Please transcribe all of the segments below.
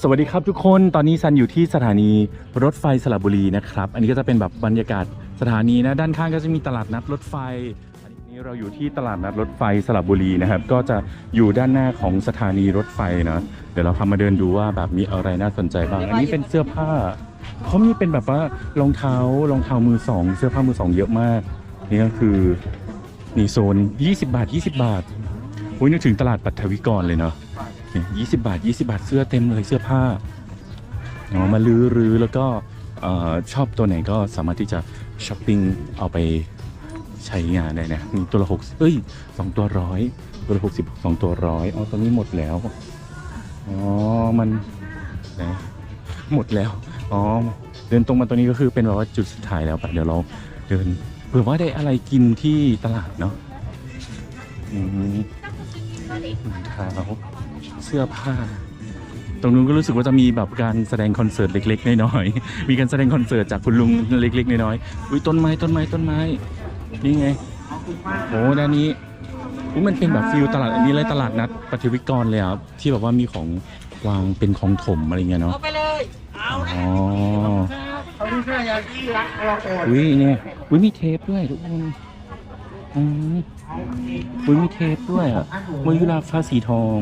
สวัสดีครับทุกคนตอนนี้ซันอยู่ที่สถานีรถไฟสระบุรีนะครับ อันนี้ก็จะเป็นแบบบรรยากาศสถานีนะด้านข้างก็จะมีตลาดนัดรถไฟอันนี้เราอยู่ที่ตลาดนัดรถไฟสระบุรีนะครับ ก็จะอยู่ด้านหน้าของสถานีรถไฟนะเดี๋ยวเราพามาเดินดูว่าแบบมีอะไรน่าสนใจบ้าง อันนี้เป็นเสื้อผ้าเขามีเป็นแบบว่ารองเท้ารองเท้ามือสองเสื้อผ้ามือสองเยอะมากนี่ก็คือนี่โซน 20 บาท 20 บาทอุ้ยนึกถึงตลาดปัทวิกรเลยเนาะ ยี่สิบาท20บาทเสื้อเต็มเลยเสื้อผ้าเอามาลื้อรื้อแล้วก็ชอบตัวไหนก็สามารถที่จะช้อปปิ้งเอาไปใช้งานได้นะมีตัวละหกเอ้ยสองตัวร้อยตัวละหกสิบสองตัวร้อยอ๋อตอนนี้หมดแล้วอ๋อมันไหนหมดแล้วอ๋อเดินตรงมาตัวนี้ก็คือเป็นแบบว่าจุดสุดท้ายแล้วปะเดี๋ยวเราเดินเผื่อว่าได้อะไรกินที่ตลาดเนาะอืมรอง เท้าเสื้อผ้า ตรงนู้นก็รู้สึกว่าจะมีแบบการแสดงคอนเสิร์ตเล็กๆน้อยๆมีการแสดงคอนเสิร์ตจากคุณลุงเล็กๆน้อยๆอุ้ยต้นไม้ต้นไม้ต้นไม้นี่ไงโอ้ด้านนี้อุ้ยมันเป็นแบบฟิลตลาดอันนี้เลยตลาดนัดปฏิวิกรเลยอะที่แบบว่ามีของวางเป็นของถมอะไรเงี้ยเนาะเอาไปเลยเอาอ๋อเขาที่แค่อยากที่รักเราโอนอุ้ยเนี่ยอุ้ยมีเทปด้วยทุกคนอืมอุ้ยมีเทปด้วยอะมยุราฟ้าสีทอง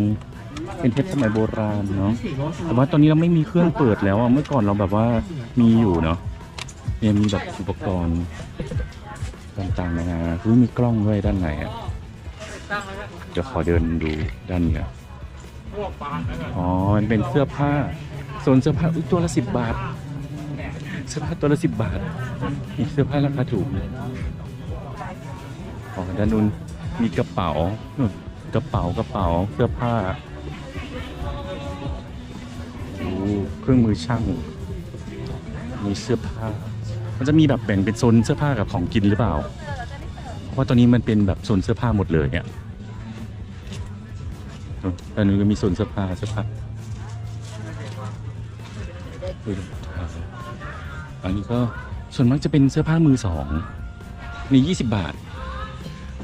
เป็นเทปสมัยโบราณเนาะแต่ว่าตอนนี้เราไม่มีเครื่องเปิดแล้วอะเมื่อก่อนเราแบบว่ามีอยู่เนาะเนี่ยมีแบบอุปกรณ์ต่างๆนานาอุ๊ยมีกล้องด้วยด้านในอะตั้งแล้วนะเดี๋ยวขอเดินดูด้านเนี้ยอ๋อมันเป็นเสื้อผ้าโซนเสื้อผ้าอุ้ยตัวละสิบบาทเสื้อผ้าตัวละสิบบาทมีเสื้อผ้าราคาถูกเลยอ๋อด้านนู้นมีกระเป๋า กระเป๋ากระเป๋าเสื้อผ้า เครื่องมือช่าง มีเสื้อผ้า มันจะมีแบบแบ่งเป็นโซนเสื้อผ้ากับของกินหรือเปล่า เพราะว่าตอนนี้มันเป็นแบบโซนเสื้อผ้าหมดเลยเนี่ยอันนี้ก็มีโซนเสื้อผ้าเสื้อผ้าอันนี้ก็ส่วนมากจะเป็นเสื้อผ้ามือสองนี่ยี่สิบบาท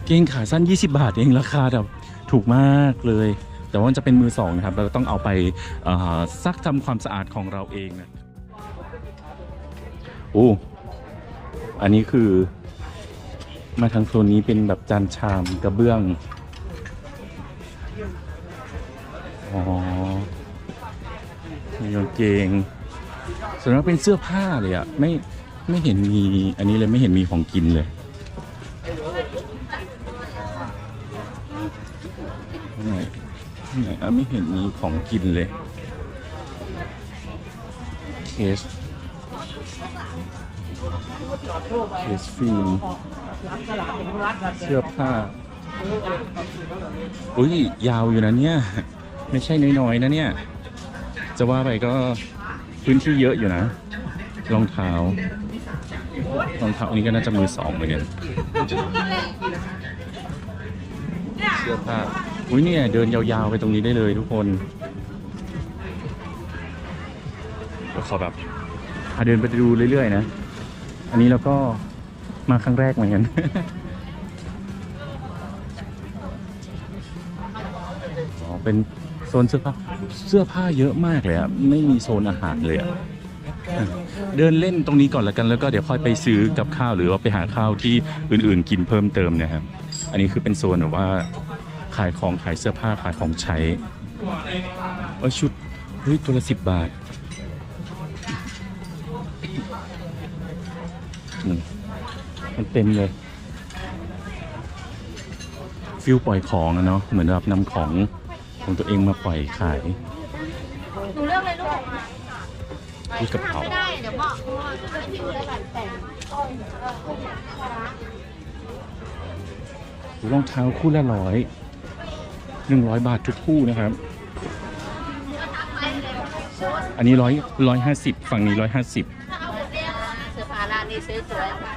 เกงขาสั้น 20 บาทเองราคาแบบถูกมากเลย แต่ว่ามันจะเป็นมือสองนะครับ เราก็ต้องเอาไปเอ่อซักทำความสะอาดของเราเองนะโอ้อันนี้คือ มาทางโซนนี้เป็นแบบจานชามกระเบื้อง อ๋อมีกางเกงส่วนมากเป็นเสื้อผ้าเลยอะไม่ไม่เห็นมีอันนี้เลยไม่เห็นมีของกินเลย ไหนไหนอะไม่เห็นมีของกินเลยเคสเคสฟิล์มเสื้อผ้าอุ้ยยาวอยู่นะเนี่ย ไม่ใช่น้อยๆนะเนี่ย จะว่าไปก็พื้นที่เยอะอยู่นะ รองเท้ารองเท้าอันนี้ก็น่าจะมือสองเหมือนกันเสื้อผ้า อุ้ยเนี่ยเดินยาวๆไปตรงนี้ได้เลยทุกคนเดี๋ยวขอแบบพาเดินไปดูเรื่อยๆนะ อันนี้เราก็มาครั้งแรกเหมือนกันอ๋อเป็นโซนเสื้อผ้าเสื้อผ้าเยอะมากเลยอะไม่มีโซนอาหารเลยอะเดินเล่นตรงนี้ก่อนแล้วกันแล้วก็เดี๋ยวค่อยไปซื้อกับข้าวหรือว่าไปหาข้าวที่อื่นๆกินเพิ่มเติมนะครับ อันนี้คือเป็นโซนแบบว่าขายของขายเสื้อผ้าขายของใช้เออชุดเฮ้ยตัวละสิบบาทมันเต็มเลยฟิลปล่อยของอะเนาะเหมือนแบบนำของของตัวเองมาปล่อยขายหนูเลือกเลยลูกที่กระเป๋าไม่ได้เดี๋ยวบอกเพราะว่าจะผิวจะแบบแต่งรองเท้าคู่ละร้อย หนึ่งร้อยบาททุกคู่นะครับ อันนี้ร้อยร้อยห้าสิบฝั่งนี้ร้อยห้าสิบถ้าเอาเรียกเสื้อผ้าร้านนี้ซื้อสวยกว่า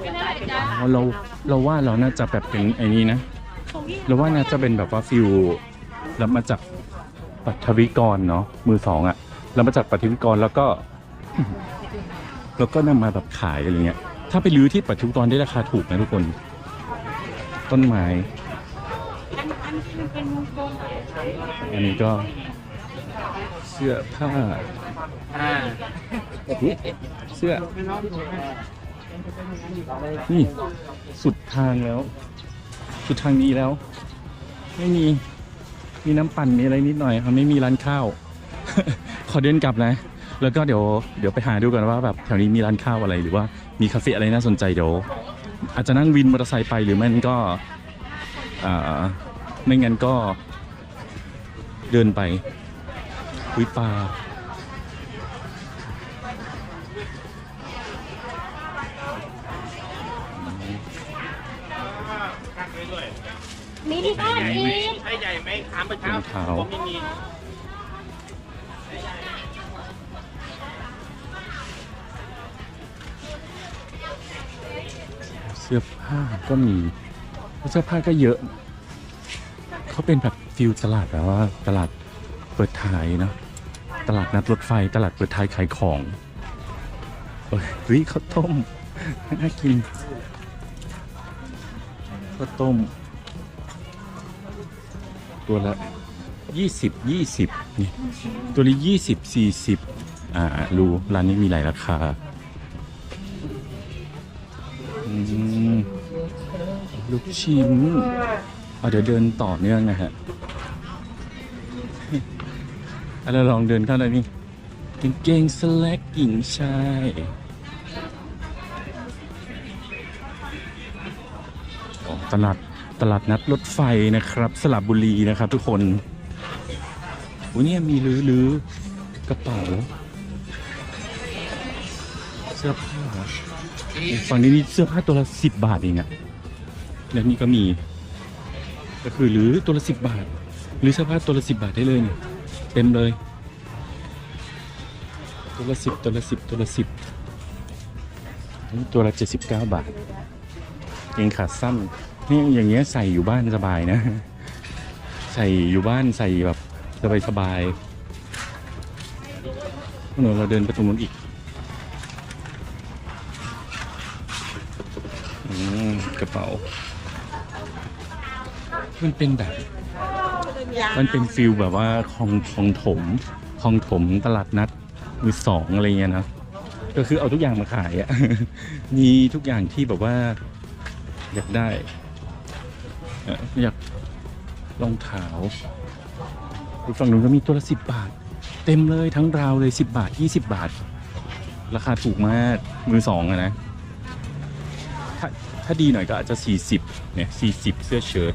ไม่ได้จ้าอ๋อเราเราว่าเราน่าจะแบบเป็นไอ้นี้นะ เราว่าน่าจะเป็นแบบว่าฟิลรับมาจากปัทวิกรเนาะมือสองอะรับมาจากปัทวิกรแล้วก็ แล้วก็นำมาแบบขายอะไรเงี้ย ถ้าไปรื้อที่ปัทวิกรได้ราคาถูกนะทุกคน ต้นไม้ อันนี้ก็เสื้อผ้าเสื้อ นี่สุดทางแล้ว สุดทางนี้แล้ว ไม่มี มีน้ำปั่นมีอะไรนิดหน่อยไม่มีร้านข้าว ขอเดินกลับนะ แล้วก็เดี๋ยวเดี๋ยวไปหาดูกันว่าแบบแถวนี้มีร้านข้าวอะไรหรือว่ามีคาเฟ่อะไรน่าสนใจเดี๋ยวอาจจะนั่งวินมอเตอร์ไซค์ไปหรือไม่งก็อ่า ไม่งั้นก็เดินไปวิปลามีที่บ้านอีกใช่ใหญ่ไหมถามไปเช้าเป็นเท้าผมไม่มีเสื้อผ้าก็มี เสื้อผ้าก็เยอะ เขาเป็นแบบฟิลตลาดแบบว่าตลาดเปิดท้ายเนะตลาดนัดรถไฟตลาดเปิดท้ายขายของเอ้ยเฮ้ยข้าวต้มน่ากินข้าวต้ม ตัวละยี่สิบยี่สิบนี่ตัวละยี่สิบสี่สิบอ่ารู้ร้านนี้มีหลายราคาลูกชิ้น เดี๋ยวเดินต่อเนื่องนะฮะอะเราลองเดินเข้าหน่อยนี่กางเกงสแลกหญิงชายตลาดตลาดนัดรถไฟนะครับสระบุรีนะครับทุกคนโอ้เนี่ยมีลือลือกระเป๋าเสื้อผ้าฝั่งนี้นี่เสื้อผ้าตัวละสิบบาทเองอะแล้วนี่ก็มี ก็คือหรือตัวละสิบบาท หรือเสื้อผ้าตัวละสิบบาทได้เลยเนี่ยเต็มเลยตัวละสิบตัวละสิบตัวละสิบตัวละเจ็ดสิบเก้าบาทเกงขาสั้นนี่อย่างเงี้ยใส่อยู่บ้านสบายนะ ใส่อยู่บ้านใส่แบบสบายสบายเดี๋ยวเราเดินไปตรงนู้นอีกอกระเป๋า มันเป็นแบบ มันเป็นฟิลแบบว่าคลองคลองถมคลองถมตลาดนัดมือสองอะไรเงี้ยนะก็คือเอาทุกอย่างมาขายอะมีทุกอย่างที่แบบว่า อยากได้เอ่ออยากรองเท้าดูฝั่งนู้นก็มีตัวละสิบบาท เต็มเลยทั้งราวเลยสิบบาทยี่สิบบาท ราคาถูกมากมือสองอะนะถ้าถ้าดีหน่อยก็อาจจะ 40เนี่ย40 เสื้อเชิ้ต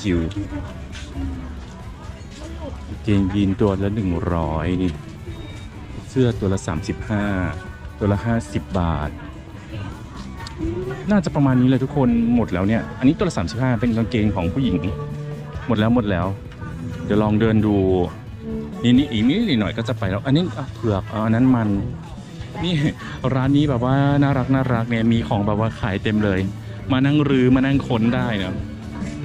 จิวเกงยีนตัวละ100นี่ เสื้อตัวละ35ตัวละ50บบาท น่าจะประมาณนี้เลยทุกคนหมดแล้วเนี่ย อันนี้ตัวละ35เป็นกางเกงของผู้หญิง หมดแล้วหมดแล้ว เดี๋ยวลองเดินดูนี่นี่อีกนิดหน่อยก็จะไปแล้ว อันนี้เผือกอันนั้นมัน นี่ร้านนี้แบบว่าน่ารักน่ารักเนี่ยมีของแบบว่าขายเต็มเลย มานั่งรือมานั่งค้นได้นะ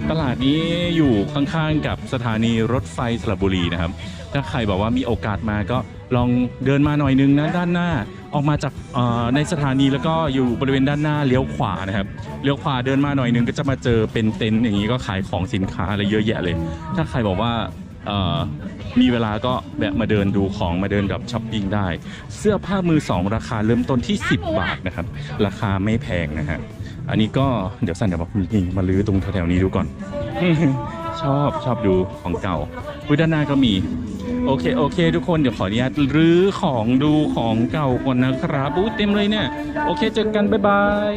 ตลาดนี้อยู่ข้างๆกับสถานีรถไฟสระบุรีนะครับ ถ้าใครบอกว่ามีโอกาสมาก็ลองเดินมาหน่อยนึงนะด้านหน้าออกมาจากในสถานีแล้วก็อยู่บริเวณด้านหน้าเลี้ยวขวานะครับเลี้ยวขวาเดินมาหน่อยนึงก็จะมาเจอเป็นเต็นท์อย่างนี้ก็ขายของสินค้าอะไรเยอะแยะเลย ถ้าใครบอกว่า มีเวลาก็แวะมาเดินดูของมาเดินกับช้อปปิ้งได้ เสื้อผ้ามือสองราคาเริ่มต้นที่ 10 บาทนะครับ ราคาไม่แพงนะฮะอันนี้ก็เดี๋ยวสั่นเดี๋ยวมานี่มาลื้อตรงแถวๆนี้ดูก่อน ชอบชอบดูของเก่าอุยด้านหน้าก็มี โอเคโอเค ทุกคนเดี๋ยวขออนุญาตรื้อของดูของเก่าก่อนนะครับอู้เต็มเลยเนี่ย โอเคเจอกัน บ๊ายบาย